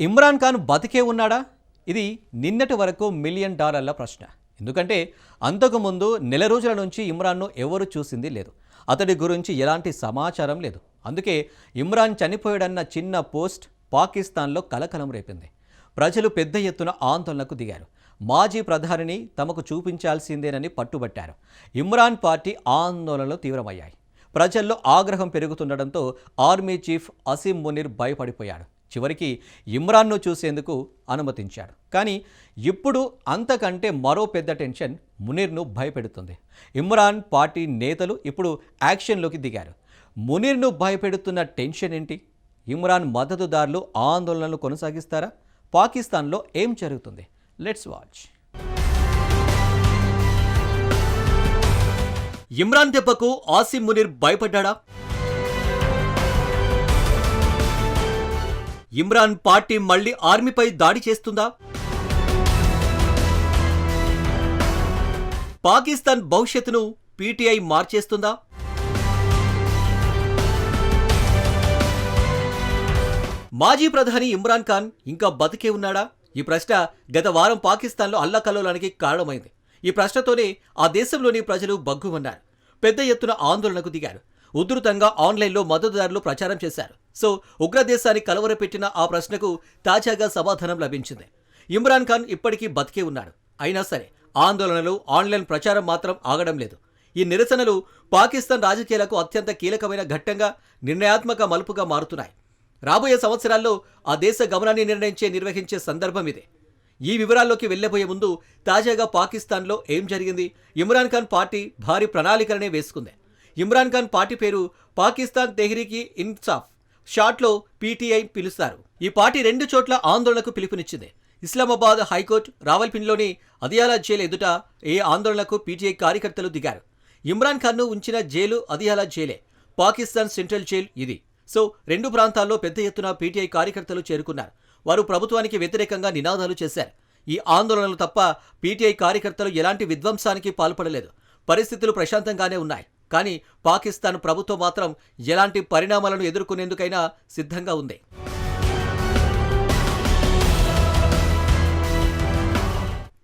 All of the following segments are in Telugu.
ఇమ్రాన్ ఖాన్ బతికే ఉన్నాడా? ఇది నిన్నటి వరకు మిలియన్ డాలర్ల ప్రశ్న. ఎందుకంటే అంతకుముందు నెల రోజుల నుంచి ఇమ్రాన్ను ఎవరు చూసింది లేదు. అతడి గురించి ఎలాంటి సమాచారం లేదు. అందుకే ఇమ్రాన్ చనిపోయాడన్న చిన్న పోస్ట్ పాకిస్తాన్లో కలకలం రేపింది. ప్రజలు పెద్ద ఎత్తున ఆందోళనకు దిగారు. మాజీ ప్రధానిని తమకు చూపించాల్సిందేనని పట్టుబట్టారు. ఇమ్రాన్ పార్టీ ఆందోళనలు తీవ్రమయ్యాయి. ప్రజల్లో ఆగ్రహం పెరుగుతుండటంతో ఆర్మీ చీఫ్ అసీం మునీర్ భయపడిపోయాడు. చివరికి ఇమ్రాన్ను చూసేందుకు అనుమతించాడు. కానీ ఇప్పుడు అంతకంటే మరో పెద్ద టెన్షన్ మునీర్ను భయపెడుతుంది. ఇమ్రాన్ పార్టీ నేతలు ఇప్పుడు యాక్షన్లోకి దిగారు. మునీర్ను భయపెడుతున్న టెన్షన్ ఏంటి? ఇమ్రాన్ మద్దతుదారులు ఆందోళనలు కొనసాగిస్తారా? పాకిస్తాన్లో ఏం జరుగుతుంది? Let's watch. ఇమ్రాన్ దెబ్బకు ఆసిమ్ మునీర్ భయపడ్డా ఇమ్రాన్ పార్టీ మళ్ళీ ఆర్మీపై దాడి చేస్తుందా? పాకిస్తాన్ భవిష్యత్తును పీటీఐ మార్చేస్తుందా? మాజీ ప్రధాని ఇమ్రాన్ ఖాన్ ఇంకా బతికే ఉన్నాడా? ఈ ప్రశ్న గత వారం పాకిస్తాన్లో అల్లకల్లోలానికి కారణమైంది. ఈ ప్రశ్నతోనే ఆ దేశంలోని ప్రజలు బగ్గుమన్నారు పెద్ద ఎత్తున ఆందోళనకు దిగారు. ఉధృతంగా ఆన్లైన్లో మద్దతుదారులు ప్రచారం చేశారు. సో ఉగ్రదేశాన్ని కలవరపెట్టిన ఆ ప్రశ్నకు తాజాగా సమాధానం లభించింది. ఇమ్రాన్ ఖాన్ ఇప్పటికీ బతికే ఉన్నాడు. అయినా సరే ఆందోళనలు ఆన్లైన్ ప్రచారం మాత్రం ఆగడం లేదు. ఈ నిరసనలు పాకిస్తాన్ రాజకీయాలకు అత్యంత కీలకమైన ఘట్టంగా నిర్ణయాత్మక మలుపుగా మారుతున్నాయి. రాబోయే సంవత్సరాల్లో ఆ దేశ గమనాన్ని నిర్ణయించే నిర్వహించే సందర్భం ఇదే. ఈ వివరాల్లోకి వెళ్ళబోయే ముందు తాజాగా పాకిస్తాన్లో ఏం జరిగింది? ఇమ్రాన్ ఖాన్ పార్టీ భారీ ప్రణాళికలనే వేసుకుంది. ఇమ్రాన్ ఖాన్ పార్టీ పేరు పాకిస్తాన్ తెహ్రీకి ఇన్సాఫ్. షార్ట్లో పీటీఐ పిలుస్తారు. ఈ పార్టీ రెండు చోట్ల ఆందోళనకు పిలుపునిచ్చింది. ఇస్లామాబాద్ హైకోర్టు రావల్పిండిలోని అదియాలా జైలు ఎదుట ఏ ఆందోళనకు పీటీఐ కార్యకర్తలు దిగారు. ఇమ్రాన్ ఖాన్ను ఉంచిన జైలు అదియాలా జైలే. పాకిస్తాన్ సెంట్రల్ జైల్ ఇది. సో రెండు ప్రాంతాల్లో పెద్ద ఎత్తున పీటీఐ కార్యకర్తలు చేరుకున్నారు. వారు ప్రభుత్వానికి వ్యతిరేకంగా నినాదాలు చేశారు. ఈ ఆందోళనలు తప్ప పీటీఐ కార్యకర్తలు ఎలాంటి విధ్వంసానికి పాల్పడలేదు. పరిస్థితులు ప్రశాంతంగానే ఉన్నాయి. కానీ పాకిస్తాన్ ప్రభుత్వం మాత్రం ఎలాంటి పరిణామాలను ఎదుర్కొనేందుకైనా సిద్ధంగా ఉంది.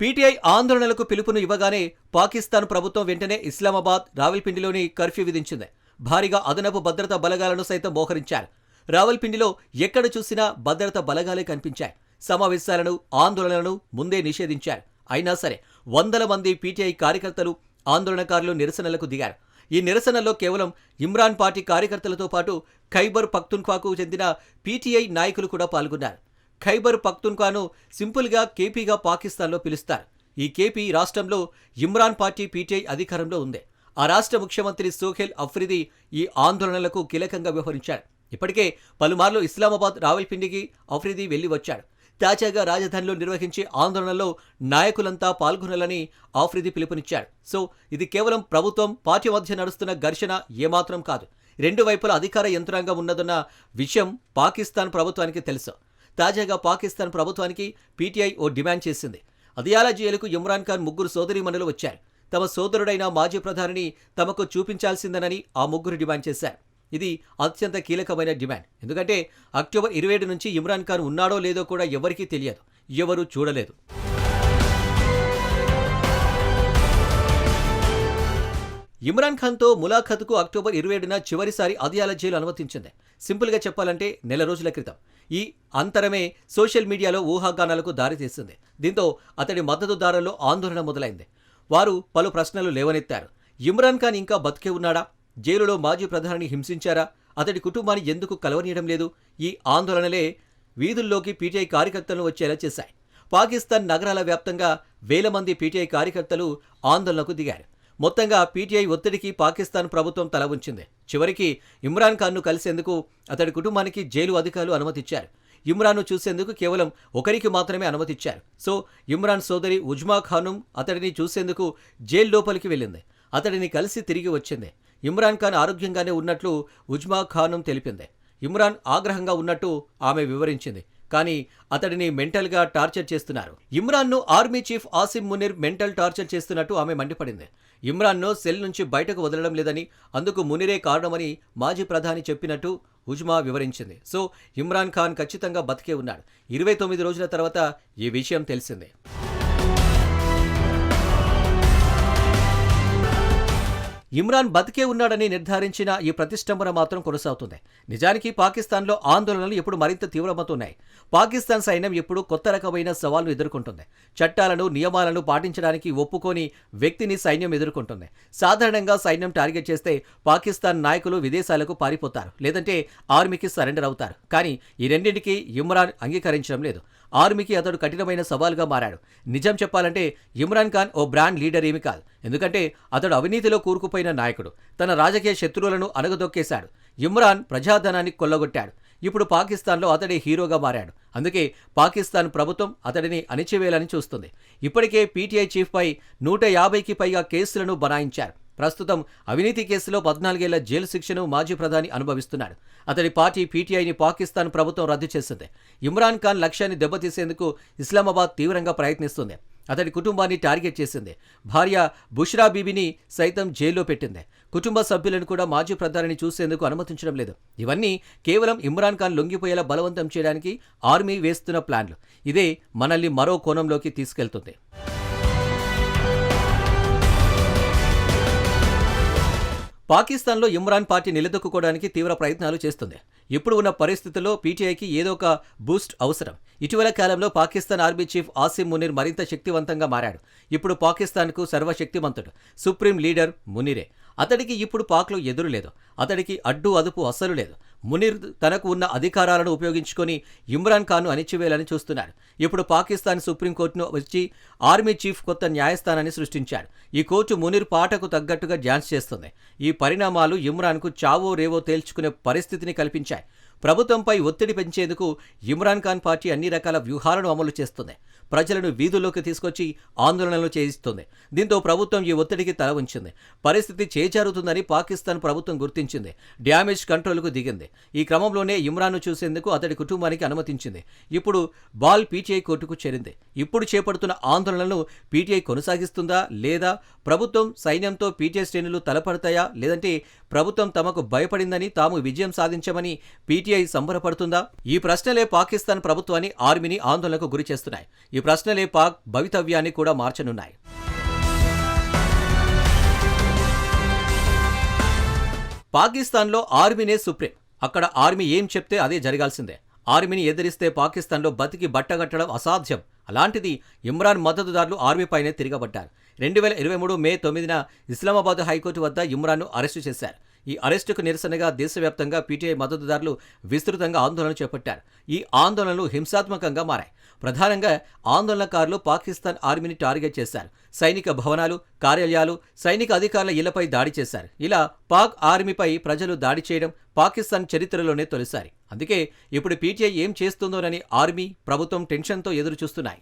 పీటీఐ ఆందోళనలకు పిలుపును ఇవ్వగానే పాకిస్తాన్ ప్రభుత్వం వెంటనే ఇస్లామాబాద్ రావల్పిండిలోని కర్ఫ్యూ విధించింది. భారీగా అదనపు భద్రతా బలగాలను సైతం మోహరించారు. రావల్పిండిలో ఎక్కడ చూసినా భద్రతా బలగాలే కనిపించాయి. సమావేశాలను ఆందోళనలను ముందే నిషేధించారు. అయినా సరే వందల మంది పీటీఐ కార్యకర్తలు ఆందోళనకారులు నిరసనలకు దిగారు. ఈ నిరసనలో కేవలం ఇమ్రాన్ పార్టీ కార్యకర్తలతో పాటు ఖైబర్ పఖ్తున్ఖ్వాకు చెందిన పీటీఐ నాయకులు కూడా పాల్గొన్నారు. ఖైబర్ పఖ్తున్ఖ్వాను సింపుల్గా కేపీగా పాకిస్తాన్లో పిలుస్తారు. ఈ కేపీ రాష్ట్రంలో ఇమ్రాన్ పార్టీ పీటీఐ అధికారంలో ఉంది. ఆ రాష్ట్ర ముఖ్యమంత్రి సోహెల్ అఫ్రిది ఈ ఆందోళనలకు కీలకంగా వ్యవహరించారు. ఇప్పటికే పలుమార్లు ఇస్లామాబాద్ రావల్పిండికి అఫ్రిది వెళ్ళి వచ్చాడు. తాజాగా రాజధానిలో నిర్వహించే ఆందోళనలో నాయకులంతా పాల్గొనాలని ఆఫ్రిది పిలుపునిచ్చాడు. సో ఇది కేవలం ప్రభుత్వం పార్టీ మధ్య నడుస్తున్న ఘర్షణ ఏమాత్రం కాదు. రెండు వైపుల అధికార యంత్రాంగం ఉన్నదన్న విషయం పాకిస్తాన్ ప్రభుత్వానికి తెలుసు. తాజాగా పాకిస్తాన్ ప్రభుత్వానికి పీటీఐ ఓ డిమాండ్ చేసింది. అదియాలా జైలుకు ఇమ్రాన్ ఖాన్ ముగ్గురు సోదరీమణులు వచ్చారు. తమ సోదరుడైన మాజీ ప్రధానిని తమకు చూపించాల్సిందనని ఆ ముగ్గురు డిమాండ్ చేశారు. ఇది అత్యంత కీలకమైన డిమాండ్. ఎందుకంటే అక్టోబర్ ఇరవై ఏడు నుంచి ఇమ్రాన్ ఖాన్ ఉన్నాడో లేదో కూడా ఎవరికీ తెలియదు. ఎవరూ చూడలేదు. ఇమ్రాన్ ఖాన్తో ములాఖత్కు అక్టోబర్ ఇరవై ఏడున చివరిసారి అదియాల జైలు అనుమతించింది. సింపుల్గా చెప్పాలంటే నెల రోజుల క్రితం. ఈ అంతరమే సోషల్ మీడియాలో ఊహాగానాలకు దారితీస్తుంది దీంతో అతడి మద్దతుదారుల్లో ఆందోళన మొదలైంది. వారు పలు ప్రశ్నలు లేవనెత్తారు. ఇమ్రాన్ ఖాన్ ఇంకా బతికే ఉన్నాడా? జైలులో మాజీ ప్రధానిని హింసించారా? అతడి కుటుంబాన్ని ఎందుకు కలవనీయడం లేదు? ఈ ఆందోళనలే వీధుల్లోకి పీటీఐ కార్యకర్తలను వచ్చేలా చేశాయి. పాకిస్తాన్ నగరాల వ్యాప్తంగా వేల మంది పీటీఐ కార్యకర్తలు ఆందోళనకు దిగారు. మొత్తంగా పీటీఐ ఒత్తిడికి పాకిస్తాన్ ప్రభుత్వం తల ఉంచింది చివరికి ఇమ్రాన్ ఖాన్ను కలిసేందుకు అతడి కుటుంబానికి జైలు అధికారులు అనుమతిచ్చారు. ఇమ్రాన్ను చూసేందుకు కేవలం ఒకరికి మాత్రమే అనుమతిచ్చారు. సో ఇమ్రాన్ సోదరి ఉజ్మా ఖానుం అతడిని చూసేందుకు జైలు లోపలికి వెళ్ళింది. అతడిని కలిసి తిరిగి వచ్చింది. ఇమ్రాన్ ఖాన్ ఆరోగ్యంగానే ఉన్నట్లు ఉజ్మా ఖానం తెలిపింది. ఇమ్రాన్ ఆగ్రహంగా ఉన్నట్టు ఆమె వివరించింది. కానీ అతడిని మెంటల్గా టార్చర్ చేస్తున్నారు. ఇమ్రాన్ను army chief Asim Munir mental torture చేస్తున్నట్టు ఆమె మండిపడింది. ఇమ్రాన్ను సెల్ నుంచి బయటకు వదలడం లేదని అందుకు మునిరే కారణమని మాజీ ప్రధాని చెప్పినట్టు ఉజ్మా వివరించింది. సో ఇమ్రాన్ ఖాన్ ఖచ్చితంగా బతికే ఉన్నాడు. ఇరవై తొమ్మిది రోజుల తర్వాత ఈ విషయం తెలిసిందే. ఇమ్రాన్ బతికే ఉన్నాడని నిర్ధారించిన ఈ ప్రతిష్టంభన మాత్రం కొనసాగుతుంది. నిజానికి పాకిస్తాన్లో ఆందోళనలు ఇప్పుడు మరింత తీవ్రమవుతున్నాయి. పాకిస్తాన్ సైన్యం ఇప్పుడు కొత్త రకమైన సవాల్ను ఎదుర్కొంటుంది. చట్టాలను నియమాలను పాటించడానికి ఒప్పుకోని వ్యక్తిని సైన్యం ఎదుర్కొంటుంది. సాధారణంగా సైన్యం టార్గెట్ చేస్తే పాకిస్తాన్ నాయకులు విదేశాలకు పారిపోతారు. లేదంటే ఆర్మీకి సరెండర్ అవుతారు. కానీ ఈ రెండింటికి ఇమ్రాన్ అంగీకరించడం లేదు. ఆర్మీకి అతడు కఠినమైన సవాల్గా మారాడు. నిజం చెప్పాలంటే ఇమ్రాన్ ఖాన్ ఓ బ్రాండ్ లీడర్ ఏమి కాదు. ఎందుకంటే అతడు అవినీతిలో కూరుకుపోయిన నాయకుడు. తన రాజకీయ శత్రువులను అణగదొక్కేశాడు. ఇమ్రాన్ ప్రజాధనాన్ని కొల్లగొట్టాడు. ఇప్పుడు పాకిస్తాన్లో అతడే హీరోగా మారాడు. అందుకే పాకిస్తాన్ ప్రభుత్వం అతడిని అణిచివేయాలని చూస్తుంది. ఇప్పటికే పీటీఐ చీఫ్పై నూట యాభైకి పైగా కేసులను బనాయించారు. ప్రస్తుతం అవినీతి కేసులో పద్నాలుగేళ్ళ జైలు శిక్షను మాజీ ప్రధాని అనుభవిస్తున్నాడు. అతడి పార్టీ పీటీఐని పాకిస్తాన్ ప్రభుత్వం రద్దు చేసింది. ఇమ్రాన్ ఖాన్ లక్ష్యాన్ని దెబ్బతీసేందుకు ఇస్లామాబాద్ తీవ్రంగా ప్రయత్నిస్తుంది. అతడి కుటుంబాన్ని టార్గెట్ చేసింది. భార్య బుష్రా బీబీని సైతం జైల్లో పెట్టింది. కుటుంబ సభ్యులను కూడా మాజీ ప్రధానిని చూసేందుకు అనుమతించడం లేదు. ఇవన్నీ కేవలం ఇమ్రాన్ ఖాన్ లొంగిపోయేలా బలవంతం చేయడానికి ఆర్మీ వేస్తున్న ప్లాన్లు. ఇదే మనల్ని మరో కోణంలోకి తీసుకెళ్తుంది. పాకిస్తాన్లో ఇమ్రాన్ పార్టీ నిలదొక్కుకోవడానికి తీవ్ర ప్రయత్నాలు చేస్తుంది. ఇప్పుడు ఉన్న పరిస్థితుల్లో పీటీఐకి ఏదో ఒక బూస్ట్ అవసరం. ఇటీవల కాలంలో పాకిస్తాన్ ఆర్మీ చీఫ్ ఆసిమ్ మునీర్ మరింత శక్తివంతంగా మారాడు. ఇప్పుడు పాకిస్తాన్కు సర్వశక్తిమంతుడు సుప్రీం లీడర్ మునీరే. అతడికి ఇప్పుడు పాక్లో ఎదురు లేదు. అతడికి అడ్డు అదుపు అస్సలు లేదు. మునీర్ తనకు ఉన్న అధికారాలను ఉపయోగించుకొని ఇమ్రాన్ ఖాన్ను అణిచివేయాలని చూస్తున్నాడు ఇప్పుడు పాకిస్తాన్ సుప్రీంకోర్టును వచ్చి ఆర్మీ చీఫ్ కొత్త న్యాయస్థానాన్ని సృష్టించాడు ఈ కోర్టు మునీర్ పాటకు తగ్గట్టుగా డ్యాన్స్ చేస్తుంది. ఈ పరిణామాలు ఇమ్రాన్కు చావో రేవో తేల్చుకునే పరిస్థితిని కల్పించాయి. ప్రభుత్వంపై ఒత్తిడి పెంచేందుకు ఇమ్రాన్ ఖాన్ పార్టీ అన్ని రకాల వ్యూహాలను అమలు చేస్తుంది. ప్రజలను వీధుల్లోకి తీసుకొచ్చి ఆందోళనలు చేయిస్తుంది. దీంతో ప్రభుత్వం ఈ ఒత్తిడికి తల ఉంచింది పరిస్థితి చేజారుతుందని పాకిస్తాన్ ప్రభుత్వం గుర్తించింది. డ్యామేజ్ కంట్రోల్కు దిగింది. ఈ క్రమంలోనే ఇమ్రాన్ను చూసేందుకు అతడి కుటుంబానికి అనుమతించింది. ఇప్పుడు బాల్ పీటీఐ కోర్టుకు చేరింది. ఇప్పుడు చేపడుతున్న ఆందోళనలను పీటీఐ కొనసాగిస్తుందా లేదా? ప్రభుత్వం సైన్యంతో పీటీఐ శ్రేణులు తలపడతాయా? లేదంటే ప్రభుత్వం తమకు భయపడిందని తాము విజయం సాధించమని పీటీఐ సంబరపడుతుందా? ఈ ప్రశ్నలే పాకిస్తాన్ ప్రభుత్వాన్ని ఆర్మీని ఆందోళనకు గురి చేస్తున్నాయి. ఈ ప్రశ్నలే పాక్ భవితవ్యాన్ని కూడా మార్చనున్నాయి. పాకిస్తాన్లో ఆర్మీనే సుప్రీం. అక్కడ ఆర్మీ ఏం చెప్తే అదే జరగాల్సిందే. ఆర్మీని ఎదిరిస్తే పాకిస్తాన్లో బతికి బట్టగట్టడం అసాధ్యం. అలాంటిది ఇమ్రాన్ మద్దతుదారులు ఆర్మీపైనే తిరగబడ్డారు. రెండు వేల ఇరవై మూడు మే తొమ్మిదిన ఇస్లామాబాద్ హైకోర్టు వద్ద ఇమ్రాన్ను అరెస్టు చేశారు. ఈ అరెస్టుకు నిరసనగా దేశవ్యాప్తంగా పీటీఐ మద్దతుదారులు విస్తృతంగా ఆందోళన చేపట్టారు. ఈ ఆందోళనలు హింసాత్మకంగా మారాయి. ప్రధానంగా ఆందోళనకారులు పాకిస్తాన్ ఆర్మీని టార్గెట్ చేశారు. సైనిక భవనాలు కార్యాలయాలు సైనిక అధికారుల ఇళ్ళపై దాడి చేశారు. ఇలా పాక్ ఆర్మీపై ప్రజలు దాడి చేయడం పాకిస్తాన్ చరిత్రలోనే తొలిసారి. అందుకే ఇప్పుడు పీటీఐ ఏం చేస్తుందోనని ఆర్మీ ప్రభుత్వం టెన్షన్తో ఎదురు చూస్తున్నాయి